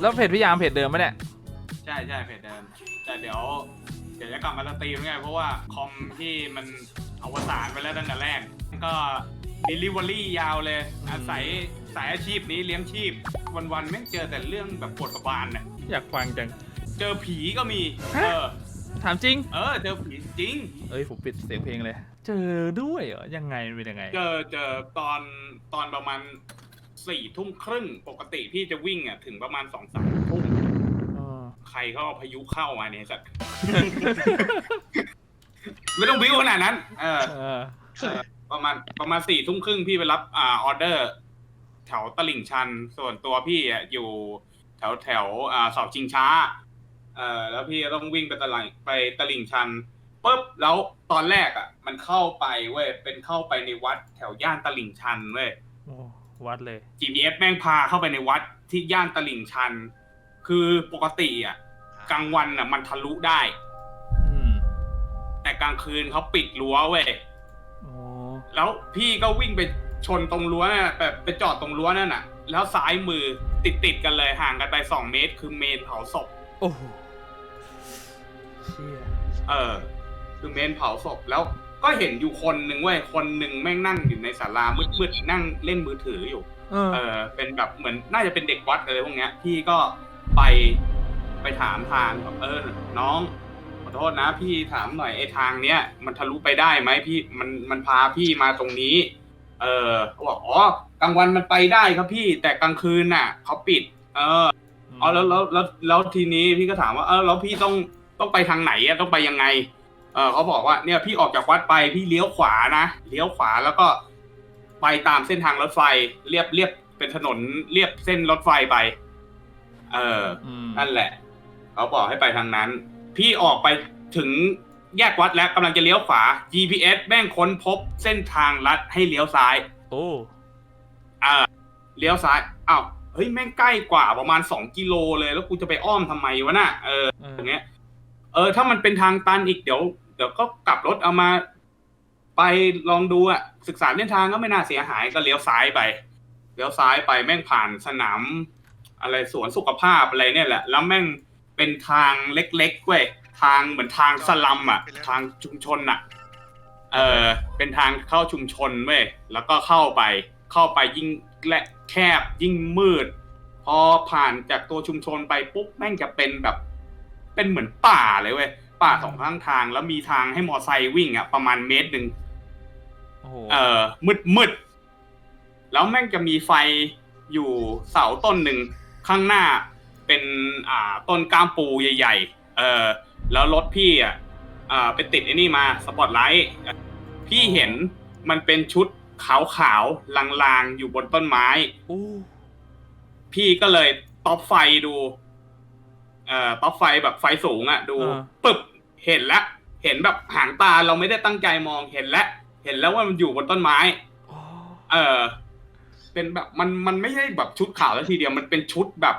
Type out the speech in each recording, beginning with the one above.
แล้วเพจพี่ยามเพจเดิมปะเนี่ยใช่ใช่เพจเดิมแต่เดี๋ยว เดี๋ยวจะกลับมาสตรีมไงเพราะว่าคอมที่มันอวสานไปแล้วตั้งแต่แรกก็ดิลิเวอรี่ยาวเลย อาศัยสายอาชีพนี้เลี้ยงชีพ วันๆไม่งเจอแต่เรื่องแบบปวดกระบาลเนี่ยอยากฟังจัง เจอผีก็มีฮะเออ ถามจริง เออ เจอผีจริง เอ้ยผมปิดเสียงเพลงเลย เจอด้วยเหรอยังไงมันเป็นยังไง เจอเจอตอนตอนประมาณ สี่ทุ่มครึ่งปกติพี่จะวิ่งอะถึงประมาณสองสามทุ่มเออใครเขาเอาพายุเข้ามาเนี่ยสัตว์ ไม่ต้องวิวขนาดนั้นเออเออ เออ ประมาณประมาณสี่ทุ่มครึ่งพี่ไปรับอ่าออเดอร์ แถวตลิ่งชัน ส่วนตัวพี่อะอยู่แถวแถวอ่าเสาชิงช้า เอ่อแล้วพี่ก็ต้องวิ่งไปตลิ่งไปตลิ่งชันปุ๊บแล้วตอนแรกอะ มันเข้าไปเว้ยเป็นเข้าไปในวัดแถวย่านตลิ่งชันเว้ยโอ้ วัดเลย GPS แม่งพาเข้าไปในวัดที่ย่านตลิ่งชัน คือปกติอะกลางวันอะ มันทะลุได้ อืมแต่กลางคืนเขาปิดรั้วเว้ยโอ้แล้วพี่ก็วิ่งไปชนตรงรั้วนั่นน่ะแบบไปจอดตรงรั้วนั่นน่ะ แล้วซ้ายมือติดติดๆกันเลยห่างกันไปสองเมตร คือเมนเผาศพ โอ้โหเชี่ยเออ คือเมนเผาศพแล้ว ก็เห็นอยู่คนหนึ่งเว้ยคนหนึ่งแม่งนั่งอยู่ในศาลามืดๆนั่งเล่นมือถืออยู่ เออ เออเป็นแบบเหมือนน่าจะเป็นเด็กวัดอะไรพวกเนี้ยพี่ก็ไปไปถามทางแบบเออน้องขอโทษนะ พี่ถามหน่อยไอ้ทางเนี้ยมันทะลุไปได้ไหมพี่มันมันพาพี่มาตรงนี้ เออเขาบอกอ๋อกลางวันมันไปได้ครับพี่ แต่กลางคืนน่ะเขาปิด เอออ๋อแล้วแล้วแล้วแล้วทีนี้พี่ก็ถามว่าเออแล้วพี่ต้องต้องไปทางไหนอะต้องไปยังไง เออเขาบอกว่าเนี่ยพี่ออกจากวัดไปพี่เลี้ยวขวานะเลี้ยวขวาแล้วก็ไปตามเส้นทางรถไฟเรียบเรียบเป็นถนนเรียบเส้นรถไฟไป เอออืมนั่นแหละเขาบอกให้ไปทางนั้น พี่ออกไปถึงแยกวัดแล้วกำลังจะเลี้ยวขวา GPS แม่งค้นพบเส้นทางลัดให้เลี้ยวซ้าย โอ้อ่าเลี้ยวซ้ายอ้าวเฮ้ยแม่งใกล้กว่าประมาณสองกิโลเลยแล้วกูจะไปอ้อมทำไมวะน่ะเออเอออย่างเงี้ยเออถ้ามันเป็นทางตันอีกเดี๋ยว เดี๋ยวก็กลับรถเอามาไปลองดูอะศึกษาเส้นทางก็ไม่น่าเสียหายก็เลี้ยวซ้ายไปเลี้ยวซ้ายไปแม่งผ่านสนาม อะไรสวนสุขภาพอะไรเนี่ยแหละ แล้วแม่งเป็นทางเล็กๆเว้ยทางเหมือนทางสลัมอะทางชุมชนอะเออเป็นทางเข้าชุมชนเว้ยแล้วก็เข้าไป เข้าไปยิ่งและแคบยิ่งมืด พอผ่านจากตัวชุมชนไปปุ๊บแม่งจะเป็นแบบ เป็นเหมือนป่าเลยเว้ย ป่าสองข้างทาง แล้วมีทางให้มอไซค์วิ่งอะประมาณเมตรหนึ่งโอ้โหเออมืดมืดแล้วแม่งจะมีไฟอยู่เสาต้นหนึ่งข้างหน้าเป็นอ่าต้นกล้ามปูใหญ่ ๆ เออแล้วรถพี่อะอ่าไปติดไอ้นี่มาสปอตไลท์พี่เห็นมันเป็นชุดขาวๆลางๆอยู่บนต้นไม้โอ้พี่ก็เลยต๊อปไฟดู เอ่อต๊อปไฟแบบไฟสูงอะดูปึ๊บ เห็นแล้วเห็นแบบหางตาเราไม่ได้ตั้งใจมองเห็นแล้วเห็นแล้วว่ามันอยู่บนต้นไม้โอ้เออ เป็นแบบมันมันไม่ใช่แบบชุดขาวแล้วทีเดียวมันเป็นชุดแบบ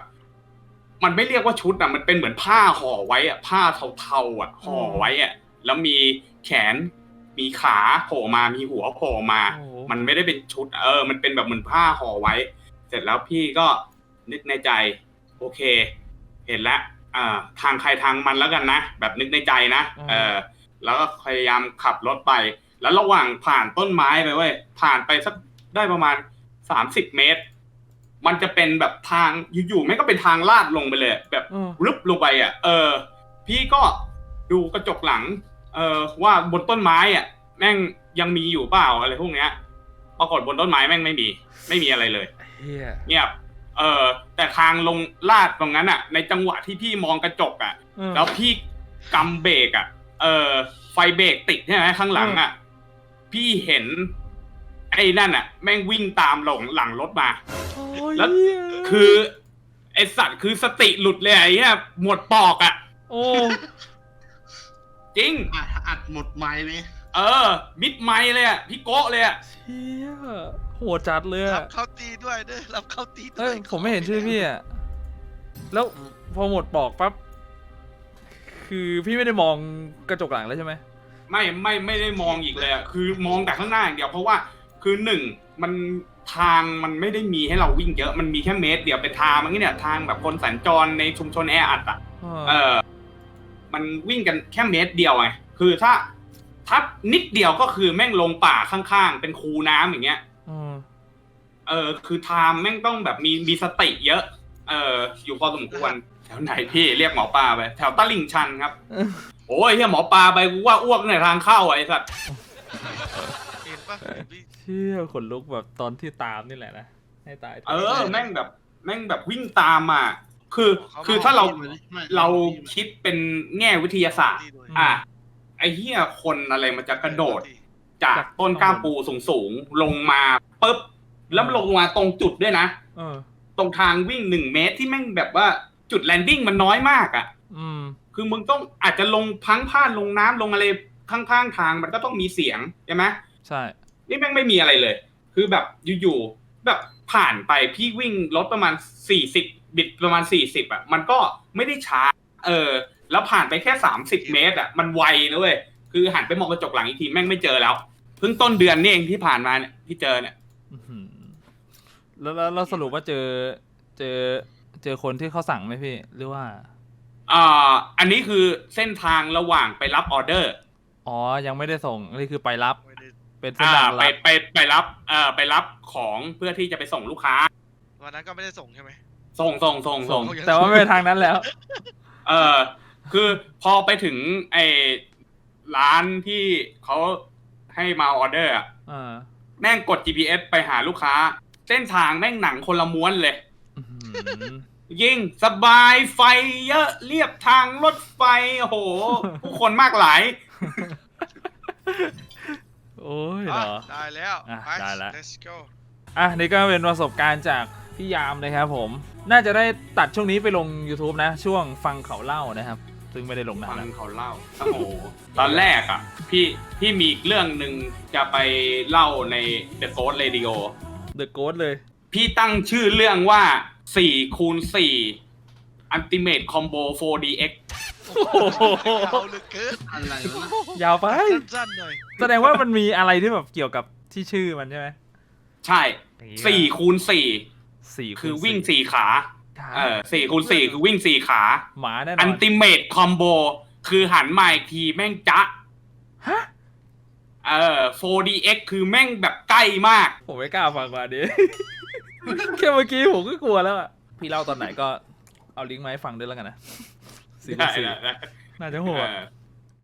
มันไม่เรียกว่าชุดอะมันเป็นเหมือนผ้าห่อไว้อะผ้าเทาๆอะห่อไว้อะแล้วมีแขน มีขาโผล่มามีหัวโผล่มา โอ้มันไม่ได้เป็นชุด เออ มันเป็นแบบเหมือนผ้าห่อไว้ เสร็จแล้วพี่ก็นึกในใจ โอเค เห็นแล้ว อ่าทางใครทางมันแล้วกันนะ แบบนึกในใจนะเออแล้วก็พยายามขับรถไป แล้วระหว่างผ่านต้นไม้ไปเว้ยผ่านไปสักได้ประมาณสามสิบเมตร มันจะเป็นแบบทางอยู่ๆแม่งก็เป็นทางลาดลงไปเลย แบบเออรึบลงไปอะ เออ พี่ก็ดูกระจกหลัง เออว่าบนต้นไม้อะ แม่งยังมีอยู่เปล่าอะไรพวกเนี้ยปรากฏบนต้นไม้แม่งไม่มี ไม่มีอะไรเลยเฮียเงียบ เออแต่ทางลงลาดตรงนั้นอะ ในจังหวะที่พี่มองกระจกอะเออแล้วพี่กำเบรกอะ เออไฟเบรกติดใช่ไหมข้างหลังอะ พี่เห็น ไอ้นั่นอะ แม่งวิ่งตามหลงหลังรถมาโอ้ยแล้วเหี้ยคือ ไอสัตว์คือสติหลุดเลยไอ้เหี้ยหมวดปอกอะ โอ้จริง อัดอัดหมดไม้ไหมเออ มิดไมค์เลยอะ พี่โก้เลยอะ เชี่ย โหดจัดเลยรัอะบเข้าตีด้วยเด้อรับเข้าตีด้เอ้วยยผมไม่เห็นชื่อพี่อะแล้วพอหมดปอกปั๊บคือพี่ไม่ได้มองกระจกหลังแล้วใช่ไหมไม่ไม่ไม่ได้มองอีกเลยอะคือมองแต่ข้างหน้าอย่างเดียวเพราะว่าคือหนึ่งมันทางมันไม่ได้มีให้เราวิ่งเยอะมันมีแค่เมตรเดียวเป็นทางมันก็เนี่ยทางแบบคนสัญจรในชุมชนแออัดอะ เออมันวิ่งกันแค่เมตรเดียวไง คือถ้าถ้านิดเดียวก็คือแม่งลงป่าข้างๆ เป็นคูน้ำอย่างเงี้ย เออเออคือไทม์แม่งต้องแบบมีมีสติเยอะ เอออยู่พอสมควรแถวไหนพี่เรียกหมอปลาไปแถวตลิ่งชันครับ โอ้ยเฮียหมอปลาไปกูว่าอ้วกในทางเข้าอะไอ้สัตว์เห็นปะเห็นพี่เชี่ยขนลุกแบบตอนที่ตามนี่แหละนะให้ตายเออแม่งแบบแม่งแบบวิ่งตามมาคือคือถ้าเราเราคิดเป็นแง่วิทยาศาสตร์ที่ด้วยอะไอ้เฮียคนอะไรมันจะกระโดด จากต้นกล้ามปูสูงๆลงมาปุ๊บ แล้วลงมาตรงจุดด้วยนะเออ ตรงทางวิ่งหนึ่งเมตรที่แม่งแบบว่าจุดแลนดิ้งมันน้อยมากอะ่ะ อืม คือมึงต้องอาจจะลงพังพลาดลงน้ำลงอะไรข้างๆทางมันก็ต้องมีเสียงใช่ไหมใช่ นี่แม่งไม่มีอะไรเลย คือแบบอยู่ๆแบบผ่านไปพี่วิ่งรถประมาณสี่สิบบิดประมาณสี่สิบอะมันก็ไม่ได้ช้า เออ แล้วผ่านไปแค่สามสิบเมตรอะมันไวนะเว้ยคือหันไปมองกระจกหลังอีกทีแม่งไม่เจอแล้วเพิ่งต้นเดือนนี่เองที่ผ่านมาเนี่ยที่เจอเนี่ย อื้อหือ แล้วแล้วเราสรุปว่าเจอเจอเจอคนที่เขาสั่งไหมพี่ หรือว่า อ่าอันนี้คือเส้นทางระหว่างไปรับออเดอร์ อ๋อ ยังไม่ได้ส่ง นี่คือไปรับไม่ได้เป็นเส้นอ่าทางไปรับไปไปรับเอ่อไปรับของเพื่อที่จะไปส่งลูกค้า วันนั้นก็ไม่ได้ส่งใช่ไหม ส่งส่งส่งส่ง แต่ว่าไม่ไปทางนั้นแล้ว เออคือพอไปถึงไอ้ร้านที่เขาให้มาออเดอร์อะอ่าแม่งกด GPS ไปหาลูกค้า เส้นทางแม่งหนังคนละม้วนเลยอื้อหือยิ่งสบายไฟเยอะเรียบทางรถไฟ โอ้โห ผู้คนมากหลาย โอ้ยเหรออะได้แล้วอะไปได้ละ let's go อะนี่ก็เป็นประสบการณ์จากพี่ยามนะครับผม น่าจะได้ตัดช่วงนี้ไปลง YouTube นะ ช่วงฟังเขาเล่านะครับ ซึ่งไม่ได้ลงนานฟัแล้วงเขาเล่า โอ้โห ตอนแรกอะ พี่พี่มีอีกเรื่องหนึ่งจะไปเล่าใน The Ghost Radio The Ghost เลย พี่ตั้งชื่อเรื่องว่า4คูณ4 Ultimate Combo 4DX โอ้โหเอาเหลือเกินอะไรวะยาวไป สั้นๆหน่อยแสดงว่ามันมีอะไรที่แบบเกี่ยวกับที่ชื่อมันใช่ไหมใช่ อย่างงี้สี่คูณสี่สี่คือวิ่งสี่สี่ขาเออสี่คูณสี่คือวิ่งสี่ขา หมาแน่นอัอนนติเมตคอมโบคือหันมาอีกทีแม่งจ๊ะ ฮะ เออ 4DX คือแม่งแบบใกล้มาก ผมไม่กล้าฟังกว่านี้แค่เมื่อกี้ผมก็กลัวแล้วอะพี่เล่าตอนไหนก็เอาลิงก์มาให้ฟังด้วยแล้วกันนะสี่ได้สี่ได้ได้น่าจะโหด เออ